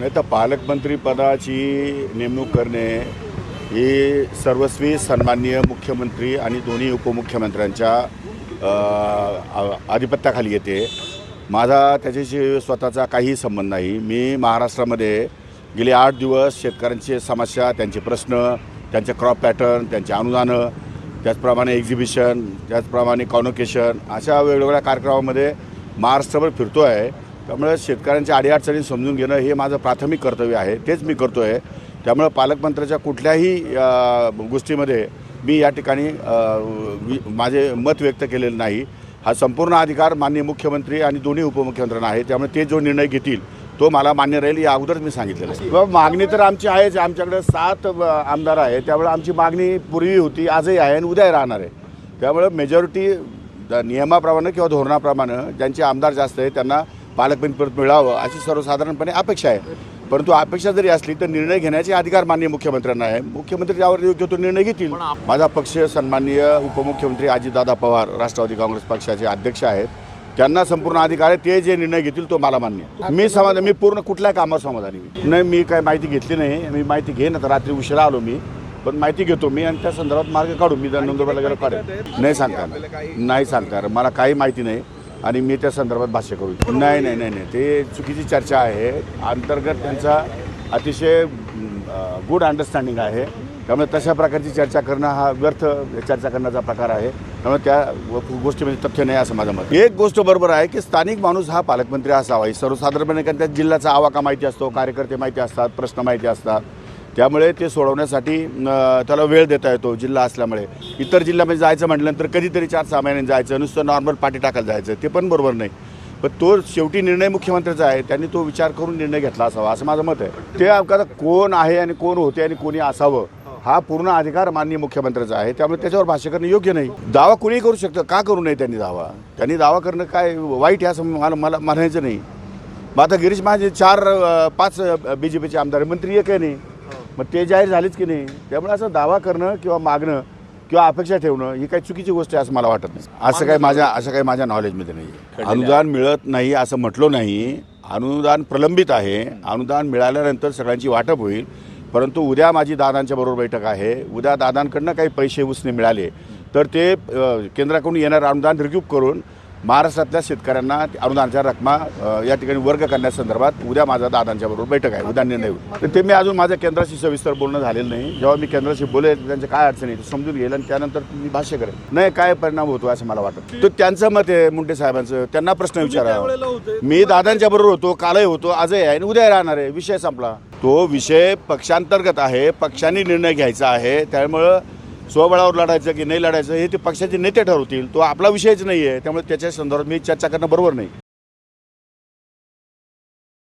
नाही तर पालकमंत्रीपदाची नेमणूक करणे ही सर्वस्वी सन्माननीय मुख्यमंत्री आणि दोन्ही उपमुख्यमंत्र्यांच्या आधिपत्याखाली येते. माझा त्याच्याशी स्वतःचा काहीही संबंध नाही. मी महाराष्ट्रामध्ये गेले आठ दिवस शेतकऱ्यांची समस्या त्यांचे प्रश्न त्यांचे क्रॉप पॅटर्न त्यांचे अनुदानं त्याचप्रमाणे एक्झिबिशन त्याचप्रमाणे कॉन्व्होकेशन अशा वेगवेगळ्या कार्यक्रमामध्ये महाराष्ट्रभर फिरतो आहे त्यामुळे शेतकऱ्यांच्या अडीअडचणी समजून घेणं हे माझं प्राथमिक कर्तव्य आहे तेच मी करतो आहे त्यामुळं पालकमंत्र्याच्या कुठल्याही गोष्टीमध्ये मी या ठिकाणी माझे मत व्यक्त केलेलं नाही. हा संपूर्ण अधिकार माननीय मुख्यमंत्री आणि दोन्ही उपमुख्यमंत्र्यांना आहे. त्यामुळे ते जो निर्णय घेतील तो मला मान्य राहील या अगोदरच मी सांगितलेलं आहे. बाबा मागणी तर आमची आहेच आमच्याकडे सात आमदार आहे त्यामुळे आमची मागणी पूर्वी होती आजही आहे आणि उद्याही राहणार आहे. त्यामुळं मेजॉरिटी नियमाप्रमाणे किंवा धोरणाप्रमाणे ज्यांचे आमदार जास्त आहे त्यांना पालकमंत्री पद मिळावं अशी सर्वसाधारणपणे अपेक्षा आहे. परंतु अपेक्षा जरी असली तर निर्णय घेण्याचे अधिकार माननीय मुख्यमंत्र्यांना आहे. मुख्यमंत्री त्यावर योग्य तो निर्णय घेतील. माझा पक्ष सन्माननीय उपमुख्यमंत्री अजितदादा पवार राष्ट्रवादी काँग्रेस पक्षाचे अध्यक्ष आहेत. त्यांना संपूर्ण अधिकार आहे ते जे निर्णय घेतील तो मला मान्य. मी समाधान मी पूर्ण कुठल्या कामावर समाधानी. नाही मी काय माहिती घेतली नाही. मी माहिती घेईन आता रात्री उशिरा आलो मी. पण माहिती घेतो मी आणि त्या संदर्भात मार्ग काढू मी जर नंदुरबारला गेलो काढेल नाही सांगता. नाही सांगता. मला काही माहिती नाही. आणि मी त्या संदर्भात भाष्य करू. नाही नाही नाही नाही. ते चुकीची चर्चा आहे. अंतर्गत त्यांचा अतिशय गुड अंडरस्टँडिंग आहे. त्यामुळे तशा प्रकारची चर्चा करणं हा व्यर्थ चर्चा करण्याचा प्रकार आहे. त्यामुळे त्या गोष्टी गोष्टीमध्ये तथ्य नाही असं माझं मत एक गोष्ट बरोबर आहे की स्थानिक माणूस हा पालकमंत्री असावा. सर्वसाधारणपणे कारण त्या जिल्ह्याचा आवाका माहिती असतो कार्यकर्ते माहिती असतात प्रश्न माहिती असतात. त्यामुळे ते सोडवण्यासाठी त्याला वेळ देता येतो जिल्हा असल्यामुळे. इतर जिल्ह्यामध्ये जायचं म्हटल्यानंतर कधीतरी चार सहा महिन्यांनी जायचं नुसतं नॉर्मल पाठी टाकायला जायचं. ते पण बरोबर नाही. पण तो शेवटी निर्णय मुख्यमंत्र्याचा आहे त्यांनी तो विचार करून निर्णय घेतला असावा असं माझं मत आहे. ते अपघात कोण आहे आणि कोण होते आणि कोणी असावं हा पूर्ण अधिकार माननीय मुख्यमंत्र्याचा आहे. त्यामुळे त्याच्यावर भाष्य करणं योग्य नाही. दावा कोणीही करू शकतं. का करू नये त्यांनी दावा? त्यांनी दावा करणं काय वाईट आहे असं मला मला म्हणायचं नाही. मग आता गिरीश महाजन चार पाच बी जे पीचे आमदार मंत्री एक आहे नाही. मग ते जाहीर झालेच की नाही? त्यामुळे असं दावा करणं किंवा मागणं किंवा अपेक्षा ठेवणं ही काही चुकीची गोष्ट आहे असं मला वाटत नाही. असं काही माझ्या असं काही माझ्या नॉलेजमध्ये नाही अनुदान मिळत नाही असं म्हटलं नाही. अनुदान प्रलंबित आहे. अनुदान मिळाल्यानंतर सगळ्यांची वाटप होईल. परंतु उद्या माझी दादांच्या बरोबर बैठक आहे. उद्या दादांकडनं काही पैसे उसने मिळाले. तर ते केंद्राकडून येणारं अनुदान रिक्यूब करून महाराष्ट्रातल्या शेतकऱ्यांना अनुदानाच्या रकमा या ठिकाणी वर्ग करण्यासंदर्भात उद्या माझा दादांच्या बरोबर बैठक आहे उद्या निर्णय होईल. तर ते मी अजून माझ्या केंद्राशी सविस्तर बोलणं झालेलं नाही. जेव्हा मी केंद्राशी बोलेल त्यांच्या काय अडचणी ते समजून घेईल आणि त्यानंतर मी भाष्य करेन नाही काय परिणाम होतो असं मला वाटतं. तर त्यांचं मत आहे मुंडे साहेबांचं. त्यांना प्रश्न विचारा मी दादांच्या बरोबर होतो कालही होतो आजही आहे आणि उद्या राहणार आहे. विषय संपला. तो विषय पक्षांतर्गत आहे पक्षांनी निर्णय घ्यायचा आहे. त्यामुळं स्वबळावर लढायचं की नाही लढायचं हे ते पक्षाचे नेते ठरवतील. तो आपला विषयच नाही आहे त्यामुळे त्याच्या संदर्भात मी चर्चा करणं बरोबर नाही.